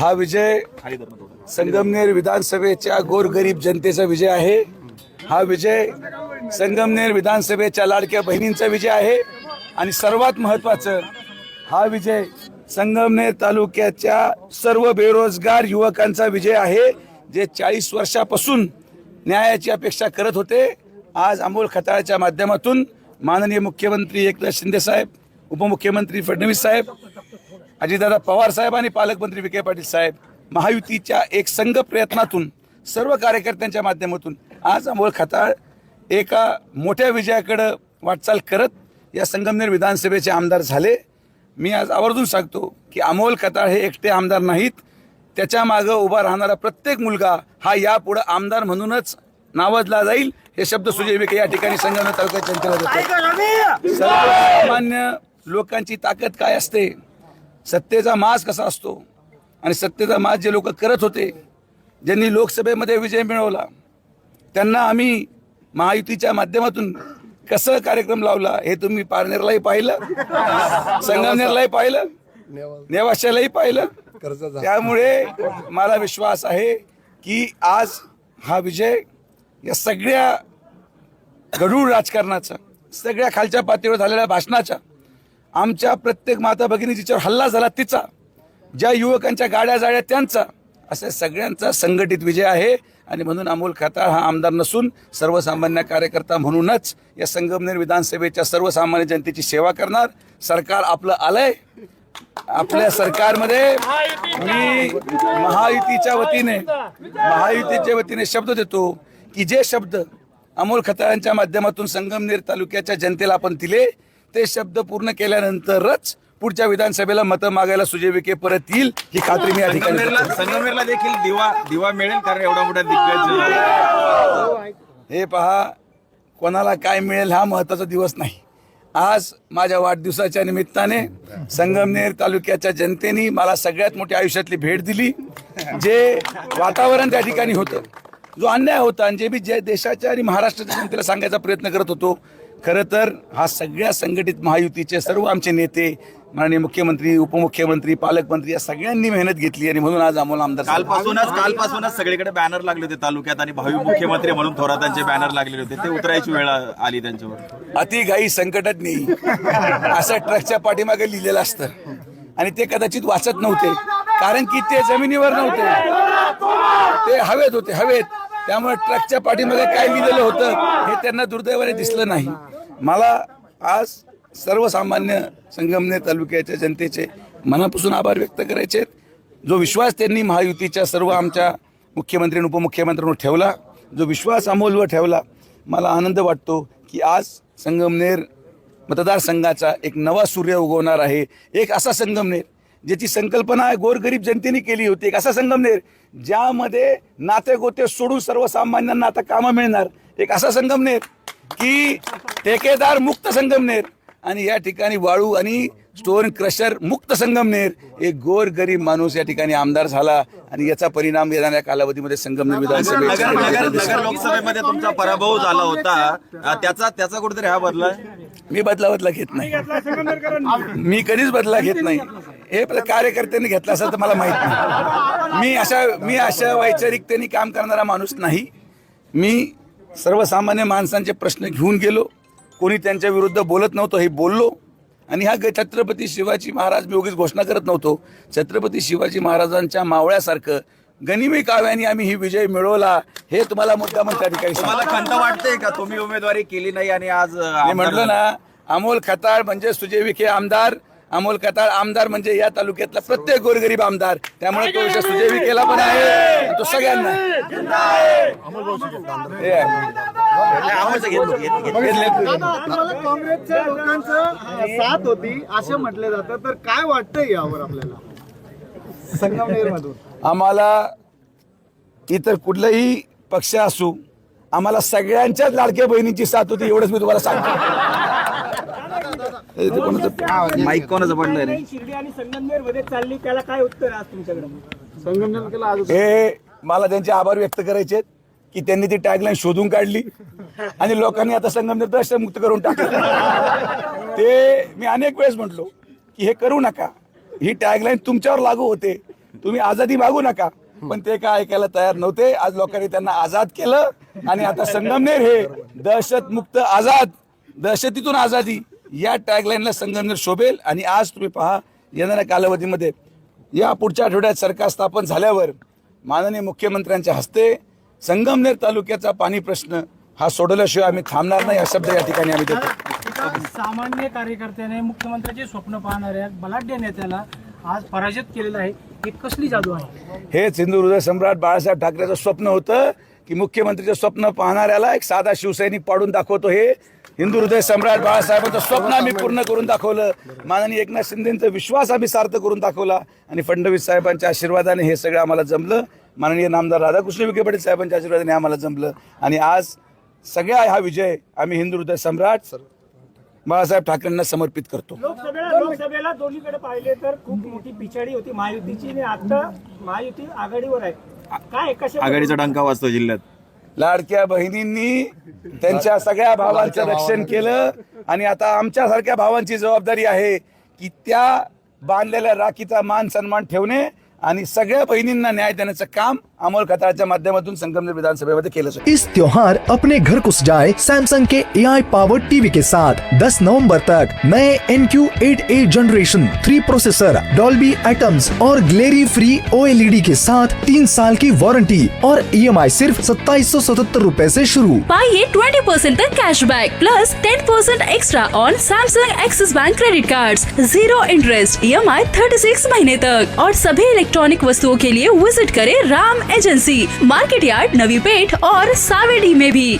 हा विजय संगमनेर विधानसभेच्या गोरगरीब जनतेचा विजय आहे. हा विजय संगमनेर विधानसभेच्या लाडक्या बहिणींचा विजय आहे. आणि सर्वात महत्वाचं हा विजय संगमनेर तालुक्याच्या सर्व बेरोजगार युवकांचा विजय आहे जे चाळीस वर्षापासून न्यायाची अपेक्षा करत होते. आज अमोल खताळाच्या माध्यमातून माननीय मुख्यमंत्री एकनाथ शिंदे साहेब उपमुख्यमंत्री फडणवीस साहेब अजितदादा पवार साहेब आणि पालकमंत्री विखे पाटील साहेब महायुतीच्या एक संघ प्रयत्नातून सर्व कार्यकर्त्यांच्या माध्यमातून आज अमोल खताळ एका मोठ्या विजयाकडं वाटचाल करत या संगमनेर विधानसभेचे आमदार झाले. मी आज आवर्जून सांगतो की अमोल खताळ हे एकटे आमदार नाहीत. त्याच्या मागं उभा राहणारा प्रत्येक मुलगा हा यापुढं आमदार म्हणूनच नावाजला जाईल. हे शब्द सुजय विखे या ठिकाणी संगमनेर तालुक्यात जनतेला देतो. सर्वसामान्य लोकांची ताकद काय असते? सत्तेचा मास कसा असतो? आणि सत्तेचा मास जे लोक करत होते ज्यांनी लोकसभेमध्ये विजय मिळवला त्यांना आम्ही महायुतीच्या माध्यमातून कसं कार्यक्रम लावला हे तुम्ही पारनेरलाही पाहिलं संगमनेरलाही पाहिलं नेवाशालाही पाहिलं. त्यामुळे मला विश्वास आहे की आज हा विजय या सगळ्या गढूळ राजकारणाचा सगळ्या खालच्या पातळीवर झालेल्या भाषणाचा आमच्या प्रत्येक माता भगिनी जिच्यावर हल्ला झाला तिचा ज्या युवकांच्या गाड्या जाळ्या त्यांचा असे सगळ्यांचा संघटित विजय आहे. आणि म्हणून अमोल खताळ हा आमदार नसून सर्वसामान्य कार्यकर्ता म्हणूनच या संगमनेर विधानसभेच्या सर्वसामान्य जनतेची सेवा करणार. सरकार आपलं आलंय. आपल्या सरकारमध्ये मी महायुतीच्या वतीने महायुतीच्या वतीने शब्द देतो की जे शब्द अमोल खताळांच्या माध्यमातून संगमनेर तालुक्याच्या जनतेला आपण दिले ते शब्द पूर्ण केल्यानंतरच पुढच्या विधानसभेला मतं मागायला सुजय विखे परत येईल ही खात्री मी या ठिकाणी संगमनेरला देखील दिवा दिवा मिळेल कारण एवढा मोठा दिग्गज हे पहा कोणाला काय मिळेल हा महत्त्वाचा दिवस नाही. आज माझ्या वाढदिवसाच्या निमित्ताने संगमनेर तालुक्याच्या जनतेने मला सगळ्यात मोठी आयुष्यातली भेट दिली जे वातावरण त्या ठिकाणी होतं. जो अन्याय होता आणि जे मी जे देशाच्या आणि महाराष्ट्राच्या जनतेला सांगायचा प्रयत्न करत होतो खरं तर हा सगळ्या संघटित महायुतीचे सर्व आमचे नेते माननीय मुख्यमंत्री उपमुख्यमंत्री पालकमंत्री या सगळ्यांनी मेहनत घेतली आणि म्हणून आज आम्हाला आमदार. कालपासूनच कालपासूनच सगळीकडे बॅनर लागले होते तालुक्यात आणि भावी मुख्यमंत्री म्हणून थोरातांचे बॅनर लागलेले होते. ते उतरायची वेळ आली त्यांच्यावर. अतिघाई संकटात नाही असं ट्रकच्या पाठीमागे लिहिलेलं असतं. आणि ते कदाचित वाचत नव्हते कारण की ते जमिनीवर नव्हते. ते हवेत होते हवेत. त्यामुळे ट्रकच्या पाठीमध्ये काय लिहिलेलं होतं हे त्यांना दुर्दैवाने दिसलं नाही मला आज सर्वसामान्य संगमनेर तालुक्याच्या जनतेचे मनापासून आभार व्यक्त करायचे आहेत. जो विश्वास त्यांनी महायुतीच्या सर्व आमच्या मुख्यमंत्री आणि उपमुख्यमंत्र्यांवर ठेवला जो विश्वास अमोलवर ठेवला मला आनंद वाटतो की आज संगमनेर मतदारसंघाचा एक नवा सूर्य उगवणार आहे एक असा संगमनेर ज्याची संकल्पना गोरगरीब जनतेने केली होती. एक असा संगमनेर ज्यामध्ये नाते गोते सोडून सर्वसामान्यांना आता कामं मिळणार. एक असा संगमनेर की ठेकेदार मुक्त संगमनेर आणि या ठिकाणी वाळू आणि स्टोन क्रशर मुक्त संगमनेर एक गोर गरीब माणूस या ठिकाणी आमदार झाला आणि याचा परिणाम येणाऱ्या कालावधीमध्ये संगमनेर नगर लोकसभेमध्ये तुमचा पराभव झाला होता. त्याचा त्याचा कुठेतरी हा बदला मी बदला बदला घेत नाही. मी कधीच बदला घेत नाही. हे कार्यकर्त्यांनी घेतला असेल तर मला माहीत नाही. मी अशा मी अशा वैचारिकतेने काम करणारा माणूस नाही. मी सर्वसामान्य माणसांचे प्रश्न घेऊन गेलो. कोणी त्यांच्या विरुद्ध बोलत नव्हतं हे बोललो. आणि हा छत्रपती शिवाजी महाराज मी उगीच घोषणा करत नव्हतो. छत्रपती शिवाजी महाराजांच्या मावळ्यासारखं गनिमी काव्याने आम्ही ही विजय मिळवला. हे तुम्हाला मुद्दाम त्या ठिकाणी. तुम्हाला खंत वाटते का? तुम्ही उमेदवारी केली नाही आणि आज म्हटलं ना अमोल खताळ म्हणजे सुजय विखे आमदार. अमोल खताळ आमदार म्हणजे या तालुक्यातला प्रत्येक गोरगरीब आमदार. त्यामुळे तो विषय सुजय विखेला पण आहे. तो सगळ्यांना. काँग्रेसच्या लोकांचं साथ होती असे म्हटले जातं तर काय वाटतंय यावर आपल्याला? संगमनेर मधून आम्हाला इतर कुठलाही पक्ष असू आम्हाला सगळ्यांच्याच लाडक्या बहिणीची साथ होती एवढंच मी तुम्हाला सांगतो. ते कोणाचं- माईक कोणाचं शिर्डी आणि संगमनेरमध्ये चालली त्याला काय उत्तर आहे आज तुमच्याकडे? संगमनेर केला आज हे मला त्यांचे आभार व्यक्त करायचे आहेत की त्यांनी ती टॅगलाईन शोधून काढली आणि लोकांनी आता संगमनेर दहशतमुक्त करून टाकलं. ते मी अनेक वेळेस म्हटलो की हे करू नका. ही टॅगलाईन तुमच्यावर लागू होते. तुम्ही आझादी मागू नका. पण ते काय ऐकायला तयार नव्हते. आज लोकांनी त्यांना आझाद केलं आणि आता संगमनेर हे दहशत मुक्त आझाद दहशतीतून आझादी. या टॅगलाईनला संगमनेर शोभेल आणि आज तुम्ही पहा येणाऱ्या कालावधीमध्ये या पुढच्या आठवड्यात सरकार स्थापन झाल्यावर माननीय मुख्यमंत्र्यांच्या हस्ते संगमनेर तालुक्याचा पाणी प्रश्न हा सोडवल्याशिवाय आम्ही थांबणार नाही हा शब्द या ठिकाणी आम्ही देतो. सामान्य कार्यकर्त्याने मुख्यमंत्र्याचे स्वप्न पाहणाऱ्या बलाढ्य नेत्याला आज पराजित केलेलं आहे. ही कसली जादू आहे? हेच हिंदू हृदय सम्राट बाळासाहेब ठाकरेचं स्वप्न होतं की मुख्यमंत्रीचं स्वप्न पाहणाऱ्याला एक साधा शिवसैनिक पाडून दाखवतो हे. हिंदू हृदय सम्राट बाळासाहेबांचं स्वप्न आम्ही पूर्ण करून दाखवलं. माननीय एकनाथ शिंदेचा विश्वास आम्ही सार्थ करून दाखवला. आणि फडणवीस साहेबांच्या आशीर्वादाने हे सगळं आम्हाला जमलं. माननीय नामदार राधाकृष्ण विखे पाटील साहेबांच्या आशीर्वादाने आम्हाला जमलं. आणि आज सगळा हा विजय आम्ही हिंदू हृदय सम्राट बाळासाहेब ठाकरेंना समर्पित करतो. लोकसभेला लोकसभेला दोन्हीकडे पाहिले तर खूप मोठी पिछाडी होती महायुतीची आणि आता महायुती आघाडीवर आहे. काय कशा आघाडीचा डंका वाजतो जिल्ह्यात. लाडक्या बहिणींनी त्यांच्या सगळ्या भावांचं रक्षण केलं आणि आता आमच्यासारख्या भावांची जबाबदारी आहे की त्या बांधलेल्या राखीचा मान सन्मान ठेवणे आणि सगळ्या बहिणींना न्याय देण्याचं काम अमोल खताळच्या माध्यमातून संगमनेर विधानसभेमध्ये केलं जाईल. इस त्योहार अपने घर को सजाए सैमसंग के ए आई पावर टीवी के साथ। 10 नवंबर तक नए N Q eight A generation three processor Dolby Atmos और ग्लेरी फ्री ओएलईडी के साथ तीन साल की वारंटी और ई एम आई सिर्फ़ सत्ताईस सौ सतहत्तर रूपए ऐसी शुरू। पाइए 20% तक cash back plus 10% extra on Samsung Axis bank credit card zero interest E M I thirty six महीने तक। और सभी इलेक्ट्रॉनिक वस्तुओं के लिए विजिट करें Ram agency market yard Navi Peth और सावेडी में भी।